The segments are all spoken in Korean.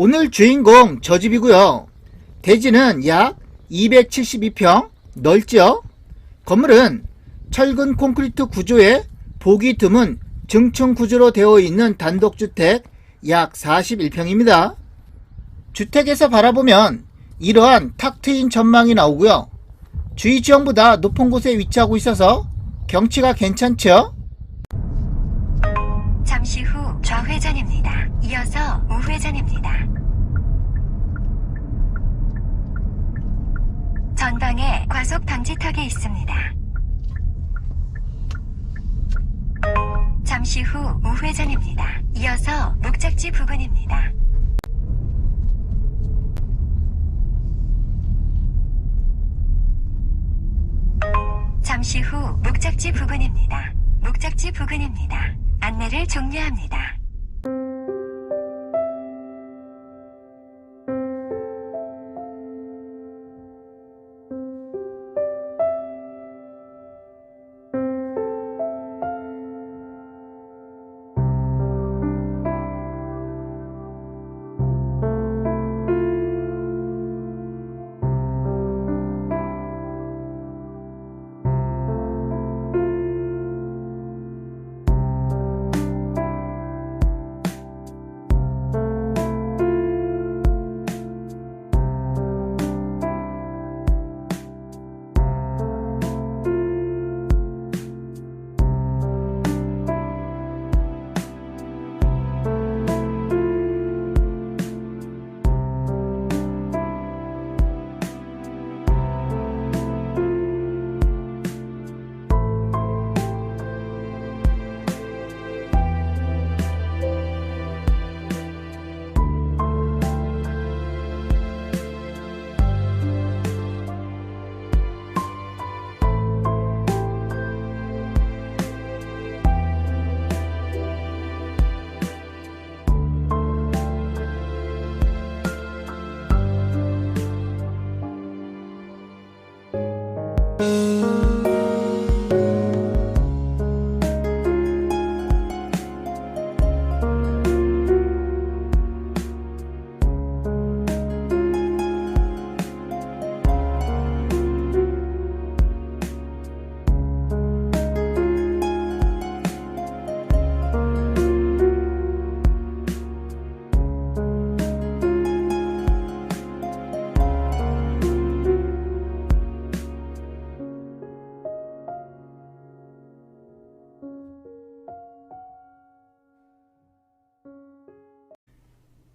오늘 주인공 저 집이고요. 대지는 약 272평 넓죠? 건물은 철근 콘크리트 구조에 보기 드문 증층 구조로 되어 있는 단독주택 약 41평입니다. 주택에서 바라보면 이러한 탁 트인 전망이 나오고요. 주위 지형보다 높은 곳에 위치하고 있어서 경치가 괜찮죠? 잠시 후 좌회전입니다. 이어서 우회전입니다. 전방에 과속 방지턱이 있습니다. 잠시 후 우회전입니다. 이어서 목적지 부근입니다. 잠시 후 목적지 부근입니다. 목적지 부근입니다. 안내를 종료합니다.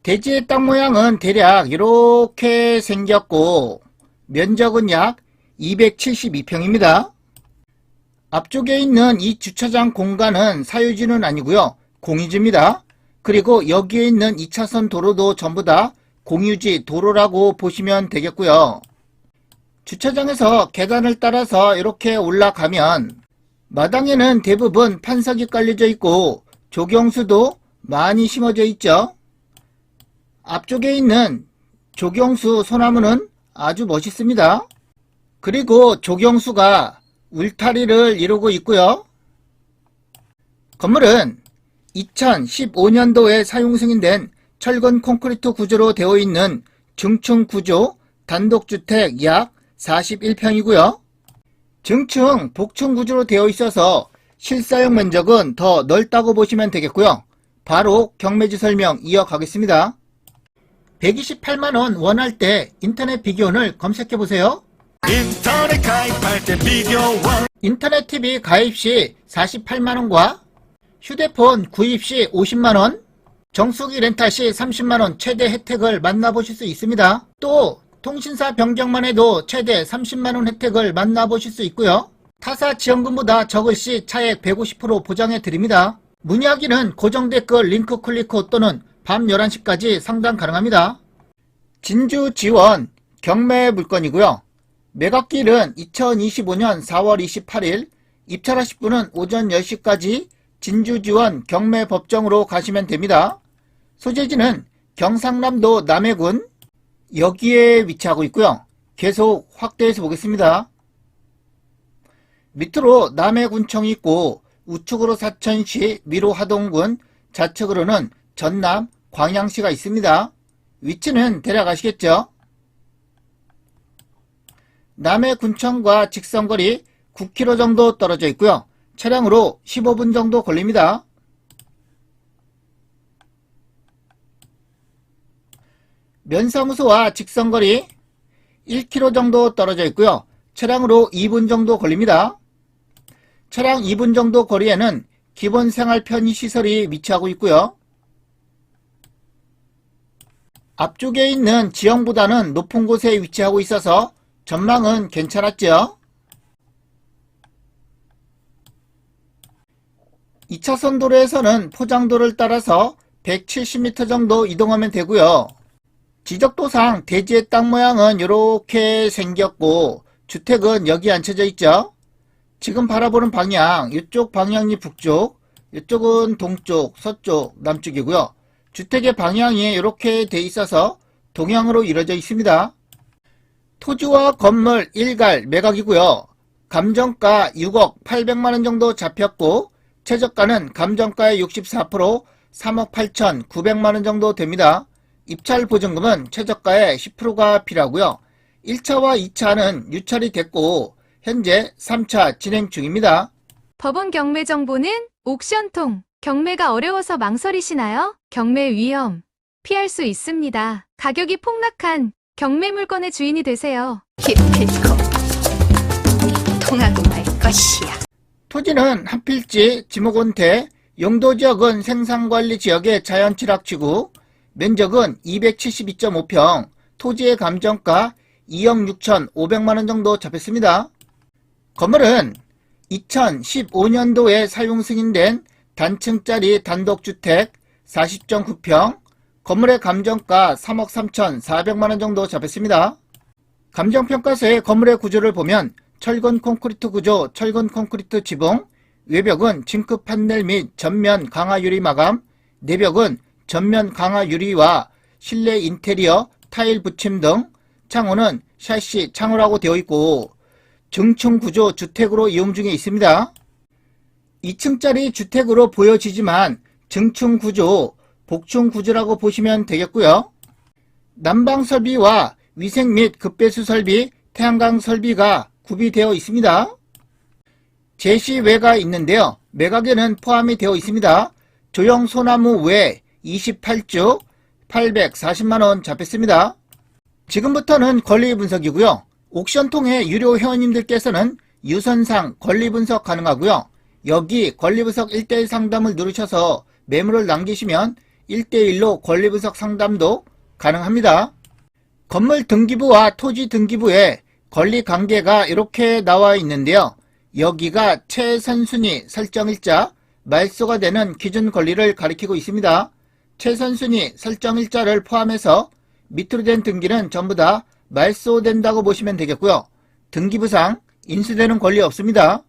대지의 땅 모양은 대략 이렇게 생겼고 면적은 약 272평입니다. 앞쪽에 있는 이 주차장 공간은 사유지는 아니고요. 공유지입니다. 그리고 여기에 있는 2차선 도로도 전부 다 공유지 도로라고 보시면 되겠고요. 주차장에서 계단을 따라서 이렇게 올라가면 마당에는 대부분 판석이 깔려져 있고 조경수도 많이 심어져 있죠. 앞쪽에 있는 조경수 소나무는 아주 멋있습니다. 그리고 조경수가 울타리를 이루고 있고요. 건물은 2015년도에 사용 승인된 철근 콘크리트 구조로 되어 있는 중층 구조 단독주택 약 41평이고요. 증층 복층 구조로 되어 있어서 실사용 면적은 더 넓다고 보시면 되겠고요. 바로 경매지 설명 이어가겠습니다. 128만원 원할 때 인터넷 비교원을 검색해 보세요. 인터넷 가입할 때 비교원 인터넷 TV 가입 시 48만원과 휴대폰 구입 시 50만원, 정수기 렌탈 시 30만원 최대 혜택을 만나보실 수 있습니다. 또 통신사 변경만 해도 최대 30만원 혜택을 만나보실 수 있고요. 타사 지원금보다 적을 시 차액 150% 보장해 드립니다. 문의하기는 고정 댓글 링크 클릭 후 또는 밤 11시까지 상담 가능합니다. 진주 지원 경매 물건이고요. 매각길은 2025년 4월 28일, 입찰하실 분은 오전 10시까지 진주지원 경매법정으로 가시면 됩니다. 소재지는 경상남도 남해군 여기에 위치하고 있고요. 계속 확대해서 보겠습니다. 밑으로 남해군청이 있고 우측으로 사천시, 위로 하동군, 좌측으로는 전남, 광양시가 있습니다. 위치는 대략 아시겠죠? 남해 군청과 직선거리 9km 정도 떨어져 있고요. 차량으로 15분 정도 걸립니다. 면사무소와 직선거리 1km 정도 떨어져 있고요. 차량으로 2분 정도 걸립니다. 차량 2분 정도 거리에는 기본 생활 편의시설이 위치하고 있고요. 앞쪽에 있는 지형보다는 높은 곳에 위치하고 있어서 전망은 괜찮았죠. 2차선 도로에서는 포장도를 따라서 170m 정도 이동하면 되고요. 지적도상 대지의 땅 모양은 이렇게 생겼고 주택은 여기 앉혀져 있죠. 지금 바라보는 방향, 이쪽 방향이 북쪽, 이쪽은 동쪽, 서쪽, 남쪽이고요. 주택의 방향이 이렇게 돼 있어서 동향으로 이루어져 있습니다. 토지와 건물 일갈 매각이고요. 감정가 6억 800만원 정도 잡혔고 최저가는 감정가의 64% 3억 8천 9백만원 정도 됩니다. 입찰 보증금은 최저가의 10%가 필요하고요. 1차와 2차는 유찰이 됐고 현재 3차 진행 중입니다. 법원 경매 정보는 옥션통. 경매가 어려워서 망설이시나요? 경매 위험. 피할 수 있습니다. 가격이 폭락한 경매 물건의 주인이 되세요. 기필코 통하고 말 것이야. 토지는 한필지, 지목원태, 용도지역은 생산관리지역의 자연취락지구, 면적은 272.5평, 토지의 감정가 2억 6천5백만원 정도 잡혔습니다. 건물은 2015년도에 사용 승인된 단층짜리 단독주택 40.9평, 건물의 감정가 3억 3천 4백만원 정도 잡혔습니다. 감정평가서의 건물의 구조를 보면 철근 콘크리트 구조, 철근 콘크리트 지붕, 외벽은 징크 판넬 및 전면 강화 유리 마감, 내벽은 전면 강화 유리와 실내 인테리어, 타일 붙임 등, 창호는 샤시 창호라고 되어 있고, 중층 구조 주택으로 이용 중에 있습니다. 2층짜리 주택으로 보여지지만 증층 구조, 복층 구조라고 보시면 되겠고요. 난방 설비와 위생 및 급배수 설비, 태양광 설비가 구비되어 있습니다. 제시외가 있는데요. 매각에는 포함이 되어 있습니다. 조형 소나무 외 28주 840만원 잡혔습니다. 지금부터는 권리 분석이고요. 옥션 통해 유료 회원님들께서는 유선상 권리 분석 가능하고요. 여기 권리 분석 1대1 상담을 누르셔서 매물을 남기시면 1대1로 권리 분석 상담도 가능합니다. 건물 등기부와 토지 등기부에 권리 관계가 이렇게 나와 있는데요. 여기가 최선순위 설정일자, 말소가 되는 기준 권리를 가리키고 있습니다. 최선순위 설정일자를 포함해서 밑으로 된 등기는 전부 다 말소된다고 보시면 되겠고요. 등기부상 인수되는 권리 없습니다.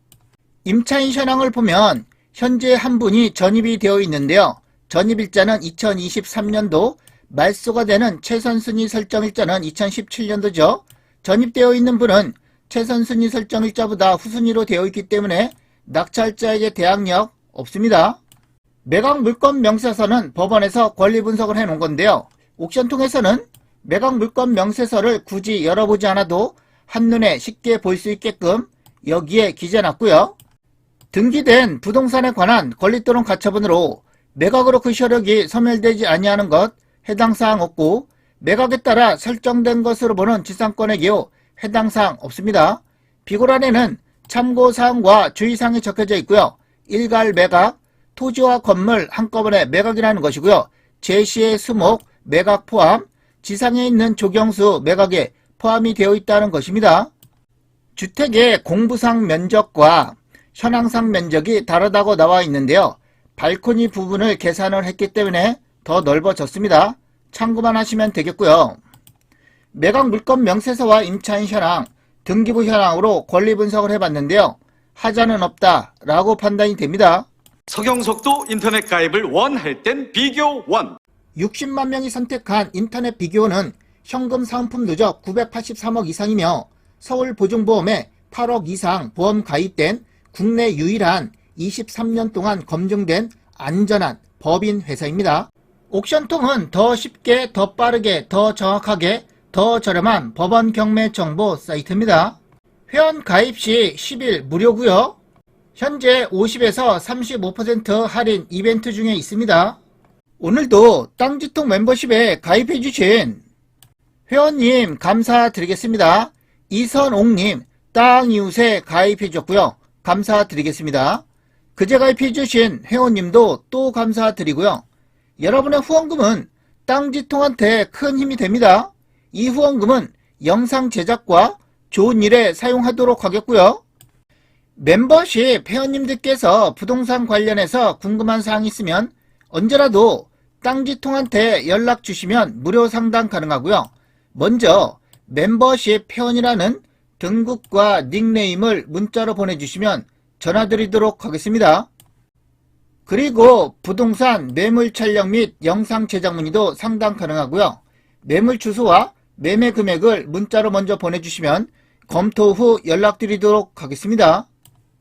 임차인 현황을 보면 현재 한 분이 전입이 되어 있는데요. 전입일자는 2023년도, 말소가 되는 최선순위 설정일자는 2017년도죠. 전입되어 있는 분은 최선순위 설정일자보다 후순위로 되어 있기 때문에 낙찰자에게 대항력 없습니다. 매각 물건 명세서는 법원에서 권리 분석을 해 놓은 건데요. 옥션 통해서는 매각 물건 명세서를 굳이 열어보지 않아도 한눈에 쉽게 볼 수 있게끔 여기에 기재놨고요. 등기된 부동산에 관한 권리 또는 가처분으로 매각으로 그 효력이 소멸되지 아니하는 것 해당 사항 없고 매각에 따라 설정된 것으로 보는 지상권의 경우 해당 사항 없습니다. 비고란에는 참고 사항과 주의사항이 적혀져 있고요. 일갈 매각, 토지와 건물 한꺼번에 매각이라는 것이고요. 제시의 수목, 매각 포함, 지상에 있는 조경수 매각에 포함이 되어 있다는 것입니다. 주택의 공부상 면적과 현황상 면적이 다르다고 나와 있는데요. 발코니 부분을 계산을 했기 때문에 더 넓어졌습니다. 참고만 하시면 되겠고요. 매각 물건 명세서와 임차인 현황, 등기부 현황으로 권리 분석을 해봤는데요. 하자는 없다 라고 판단이 됩니다. 서경석도 인터넷 가입을 원할 땐 비교 원. 60만 명이 선택한 인터넷 비교는 현금 사은품 누적 983억 이상이며 서울보증보험에 8억 이상 보험 가입된 국내 유일한 23년 동안 검증된 안전한 법인 회사입니다. 옥션통은 더 쉽게, 더 빠르게, 더 정확하게, 더 저렴한 법원 경매 정보 사이트입니다. 회원 가입 시 10일 무료고요. 현재 50에서 35% 할인 이벤트 중에 있습니다. 오늘도 땅지통 멤버십에 가입해주신 회원님 감사드리겠습니다. 이선옥님 땅이웃에 가입해줬고요. 감사드리겠습니다. 그제 가입해주신 회원님도 또 감사드리고요. 여러분의 후원금은 땅지통한테 큰 힘이 됩니다. 이 후원금은 영상 제작과 좋은 일에 사용하도록 하겠고요. 멤버십 회원님들께서 부동산 관련해서 궁금한 사항 있으면 언제라도 땅지통한테 연락 주시면 무료 상담 가능하고요. 먼저 멤버십 회원이라는 등급과 닉네임을 문자로 보내주시면 전화드리도록 하겠습니다. 그리고 부동산 매물 촬영 및 영상 제작 문의도 상담 가능하고요. 매물 주소와 매매 금액을 문자로 먼저 보내주시면 검토 후 연락드리도록 하겠습니다.